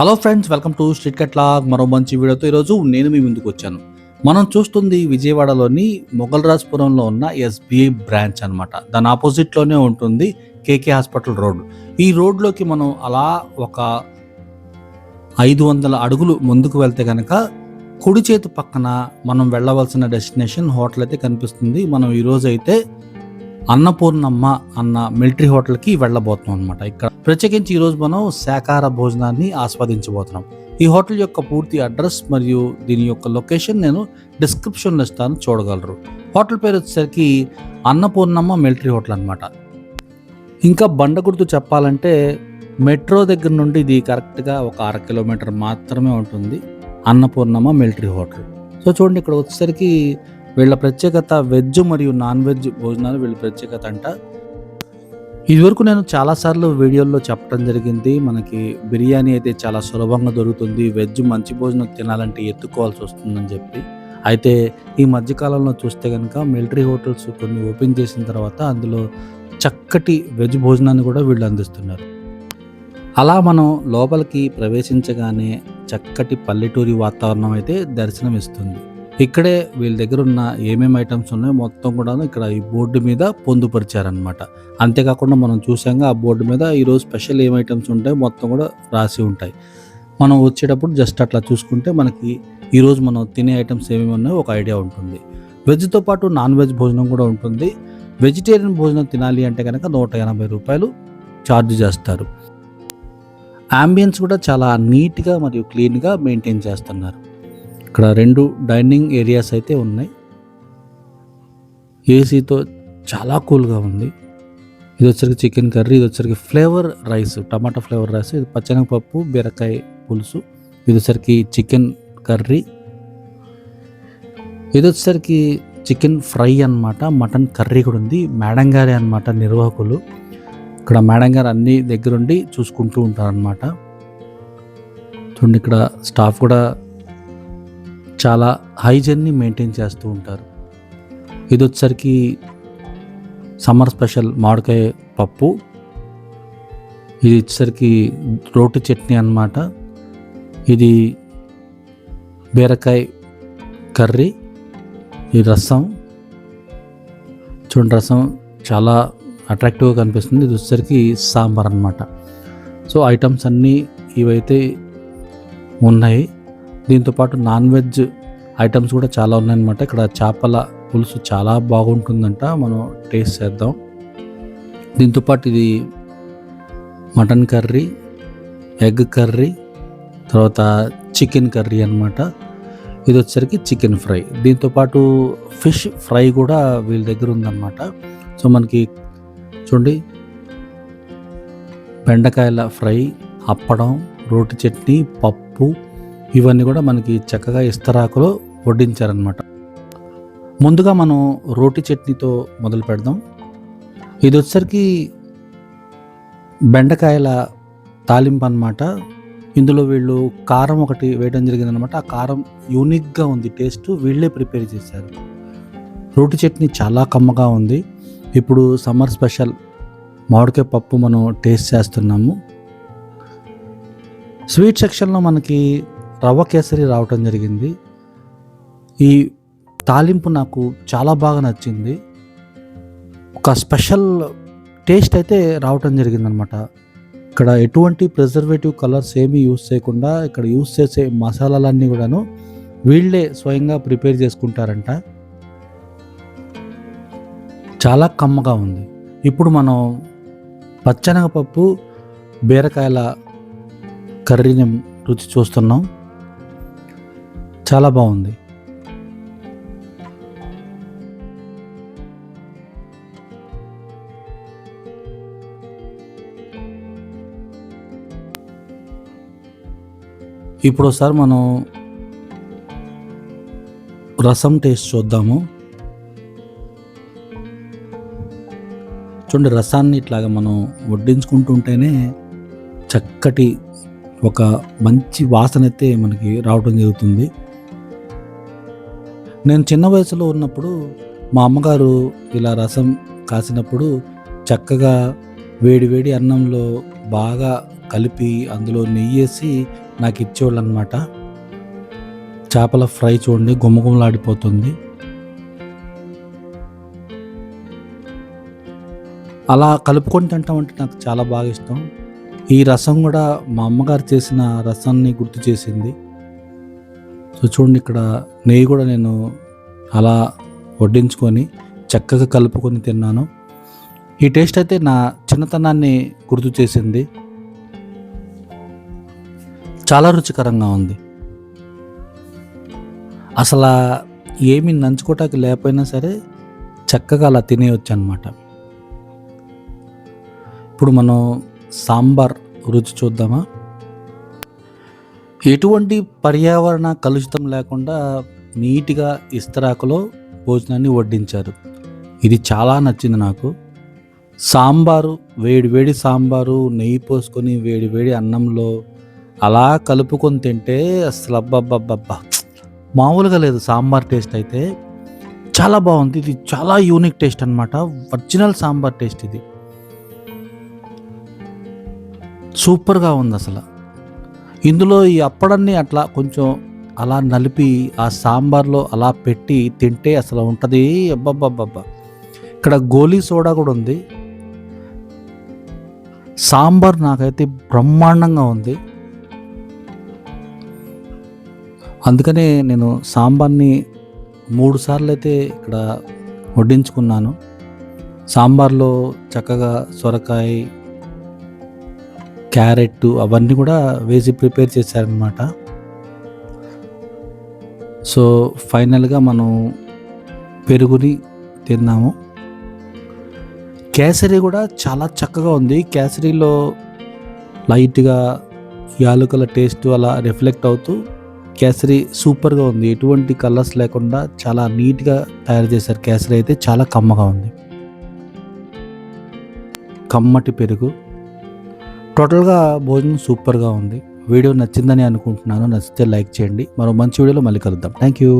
Hello friends welcome to street cut log మరో మంచి వీడియోతో ఈరోజు నేను మీ ముందుకు వచ్చాను. మనం చూస్తుంది విజయవాడలోని మొగల్రాజ్పురంలో ఉన్న ఎస్బీఐ బ్రాంచ్ అనమాట దాని ఆపోజిట్లోనే ఉంటుంది కేకే హాస్పిటల్ రోడ్. ఈ రోడ్లోకి మనం అలా ఒక ఐదు వందల అడుగులు ముందుకు వెళ్తే కనుక కుడి చేతి పక్కన మనం వెళ్ళవలసిన డెస్టినేషన్ హోటల్ అయితే కనిపిస్తుంది. మనం ఈరోజు అయితే అన్నపూర్ణమ్మ అన్న మిలిటరీ హోటల్కి వెళ్ళబోతున్నాం అనమాట ఇక్కడ ప్రత్యేకించి ఈరోజు మనం శాకాహార భోజనాన్ని ఆస్వాదించబోతున్నాం. ఈ హోటల్ యొక్క పూర్తి అడ్రస్ మరియు దీని యొక్క లొకేషన్ నేను డిస్క్రిప్షన్లో ఇస్తాను చూడగలరు. హోటల్ పేరు వచ్చేసరికి అన్నపూర్ణమ్మ మిలిటరీ హోటల్ అనమాట ఇంకా బండ గుర్తు చెప్పాలంటే మెట్రో దగ్గర నుండి ఇది కరెక్ట్గా ఒక అర కిలోమీటర్ మాత్రమే ఉంటుంది అన్నపూర్ణమ్మ మిలిటరీ హోటల్. సో చూడండి ఇక్కడ వచ్చేసరికి వీళ్ళ ప్రత్యేకత వెజ్ మరియు నాన్ వెజ్ భోజనాలు వీళ్ళ ప్రత్యేకత అంట. ఇదివరకు నేను చాలాసార్లు వీడియోల్లో చెప్పడం జరిగింది మనకి బిర్యానీ అయితే చాలా సులభంగా దొరుకుతుంది వెజ్ మంచి భోజనం తినాలంటే ఎత్తుకోవాల్సి వస్తుందని చెప్పి. అయితే ఈ మధ్యకాలంలో చూస్తే కనుక మిలిటరీ హోటల్స్ కొన్ని ఓపెన్ చేసిన తర్వాత అందులో చక్కటి వెజ్ భోజనాన్ని కూడా వీళ్ళు అందిస్తున్నారు. అలా మనం లోపలికి ప్రవేశించగానే చక్కటి పల్లెటూరి వాతావరణం అయితే దర్శనం ఇస్తుంది ఇక్కడే వీళ్ళ దగ్గర ఉన్న ఏమేమి ఐటమ్స్ ఉన్నాయో మొత్తం కూడా ఇక్కడ ఈ బోర్డు మీద పొందుపరిచారనమాట అంతేకాకుండా మనం చూసాంగా ఆ బోర్డు మీద ఈరోజు స్పెషల్ ఏం ఐటమ్స్ ఉంటాయో మొత్తం కూడా రాసి ఉంటాయి. మనం వచ్చేటప్పుడు జస్ట్ అట్లా చూసుకుంటే మనకి ఈరోజు మనం తినే ఐటమ్స్ ఏమేమి ఉన్నాయో ఒక ఐడియా ఉంటుంది. వెజ్తో పాటు నాన్ వెజ్ భోజనం కూడా ఉంటుంది. వెజిటేరియన్ భోజనం తినాలి అంటే కనుక నూట ఎనభై రూపాయలు ఛార్జ్ చేస్తారు. అంబియన్స్ కూడా చాలా నీట్గా మరియు క్లీన్గా మెయింటైన్ చేస్తున్నారు. ఇక్కడ రెండు డైనింగ్ ఏరియాస్ అయితే ఉన్నాయి. ఏసీతో చాలా కూల్గా ఉంది. ఇది వచ్చరికి చికెన్ కర్రీ ఇది వచ్చరికి flavour rice tomato flavour rice ఇది పచ్చనపప్పు బీరకాయ పులుసు ఇది వచ్చరికి చికెన్ కర్రీ ఇది వచ్చరికి చికెన్ ఫ్రై అన్నమాట మటన్ కర్రీ కూడా ఉంది మేడం గారే అనమాట నిర్వాహకులు. ఇక్కడ మేడం గారు అన్ని దగ్గరుండి చూసుకుంటూ ఉంటారనమాట చూడండి ఇక్కడ స్టాఫ్ కూడా చాలా హైజన్ని మెయింటైన్ చేస్తూ ఉంటారు. ఇది వచ్చేసరికి సమ్మర్ స్పెషల్ మామిడికాయ పప్పు. ఇది వచ్చేసరికి రోటి చట్నీ అన్నమాట. ఇది బీరకాయ కర్రీ. ఈ రసం. చూడండి రసం చాలా అట్రాక్టివ్గా కనిపిస్తుంది. ఇది వచ్చేసరికి సాంబార్ అనమాట సో ఐటమ్స్ అన్నీ ఇవైతే ఉన్నాయి. దీంతోపాటు నాన్ వెజ్ ఐటమ్స్ కూడా చాలా ఉన్నాయన్నమాట. ఇక్కడ చేపల పులుసు చాలా బాగుంటుందంట. మనం టేస్ట్ చేద్దాం. దీంతోపాటు ఇది మటన్ కర్రీ ఎగ్ కర్రీ తర్వాత చికెన్ కర్రీ అనమాట ఇది వచ్చేసరికి చికెన్ ఫ్రై. దీంతోపాటు ఫిష్ ఫ్రై కూడా వీళ్ళ దగ్గర ఉందన్నమాట. సో మనకి చూడండి బెండకాయల ఫ్రై అప్పడం రోటి చట్నీ పప్పు ఇవన్నీ కూడా మనకి చక్కగా ఇస్తరాకులో వడ్డించారనమాట ముందుగా మనం రోటి చట్నీతో మొదలు పెడదాం. ఇది వచ్చరికి బెండకాయల తాలింపు అన్నమాట. ఇందులో వీళ్ళు కారం ఒకటి వేయడం జరిగిందనమాట ఆ కారం యూనిక్గా ఉంది టేస్ట్ వీళ్ళే ప్రిపేర్ చేశారు. రోటి చట్నీ చాలా కమ్మగా ఉంది. ఇప్పుడు సమ్మర్ స్పెషల్ మామిడికాయ పప్పు మనం టేస్ట్ చేస్తున్నాము. స్వీట్ సెక్షన్లో మనకి రవ్వ కేసరి రావటం జరిగింది. ఈ తాలింపు నాకు చాలా బాగా నచ్చింది. ఒక స్పెషల్ టేస్ట్ అయితే రావటం జరిగిందనమాట. ఇక్కడ ఎటువంటి ప్రిజర్వేటివ్ కలర్స్ ఏమీ యూస్ చేయకుండా ఇక్కడ యూస్ చేసే మసాలాలన్నీ కూడాను వీళ్ళే స్వయంగా ప్రిపేర్ చేసుకుంటారంట. చాలా కమ్మగా ఉంది. ఇప్పుడు మనం పచ్చనగపప్పు బీరకాయల కర్రీని రుచి చూస్తున్నాం. చాలా బాగుంది. ఇప్పుడు ఒకసారి మనం రసం టేస్ట్ చూద్దాము. చూడండి రసాన్ని ఇట్లాగా మనం వడ్డించుకుంటుంటేనే చక్కటి ఒక మంచి వాసన అయితే మనకి రావడం జరుగుతుంది. నేను చిన్న వయసులో ఉన్నప్పుడు మా అమ్మగారు ఇలా రసం కాసినప్పుడు చక్కగా వేడి వేడి అన్నంలో బాగా కలిపి అందులో నెయ్యేసి నాకు ఇచ్చేవాళ్ళు అనమాట చేపల ఫ్రై చూడండి గుమ్మగుమ్మలాడిపోతుంది అలా కలుపుకొని తింటాం అంటే నాకు చాలా బాగా ఇష్టం. ఈ రసం కూడా మా అమ్మగారు చేసిన రసాన్ని గుర్తు చేసింది. సో చూడండి ఇక్కడ నెయ్యి కూడా నేను అలా వడ్డించుకొని చక్కగా కలుపుకొని తిన్నాను. ఈ టేస్ట్ అయితే నా చిన్నతనాన్ని గుర్తు చేసింది. చాలా రుచికరంగా ఉంది. అసలు ఏమి నంచుకోవటానికి లేకపోయినా సరే చక్కగా అలా తినేయచ్చు అనమాట ఇప్పుడు మనం సాంబార్ రుచి చూద్దామా? ఎటువంటి పర్యావరణ కలుషితం లేకుండా నీట్గా ఇస్తరాకులో భోజనాన్ని వడ్డించారు. ఇది చాలా నచ్చింది నాకు. సాంబారు వేడి వేడి సాంబారు నెయ్యి పోసుకొని వేడి వేడి అన్నంలో అలా కలుపుకొని తింటే అసలు అబ్బబ్బబ్బబ్బా. మామూలుగా లేదు సాంబార్ టేస్ట్ అయితే. చాలా బాగుంది. ఇది చాలా యూనిక్ టేస్ట్ అనమాట ఒరిజినల్ సాంబార్ టేస్ట్ ఇది. సూపర్గా ఉంది అసలు. ఇందులో ఈ అప్పడాన్ని అట్లా కొంచెం అలా నలిపి ఆ సాంబార్లో అలా పెట్టి తింటే అసలు ఉంటుంది. అబ్బబ్బబ్బబ్బా. ఇక్కడ గోలీ సోడా కూడా ఉంది. సాంబార్ నాకైతే బ్రహ్మాండంగా ఉంది. అందుకనే నేను సాంబార్ని మూడు సార్లు అయితే ఇక్కడ వడ్డించుకున్నాను. సాంబార్లో చక్కగా సొరకాయ క్యారెట్ అవన్నీ కూడా వేసి ప్రిపేర్ చేశారనమాట సో ఫైనల్గా మనం పెరుగుని తిన్నాము. కేసరి కూడా చాలా చక్కగా ఉంది. కేసరిలో లైట్గా యాలకుల టేస్ట్ అలా రిఫ్లెక్ట్ అవుతూ కేసరి సూపర్గా ఉంది. ఎటువంటి కలర్స్ లేకుండా చాలా నీట్గా తయారు చేశారు. కేసరి అయితే చాలా కమ్మగా ఉంది. కమ్మటి పెరుగు. టోటల్గా భోజనం సూపర్గా ఉంది. వీడియో నచ్చిందని అనుకుంటున్నాను. నచ్చితే లైక్ చేయండి. మరో మంచి వీడియోలో మళ్ళీ కలుద్దాం. Thank you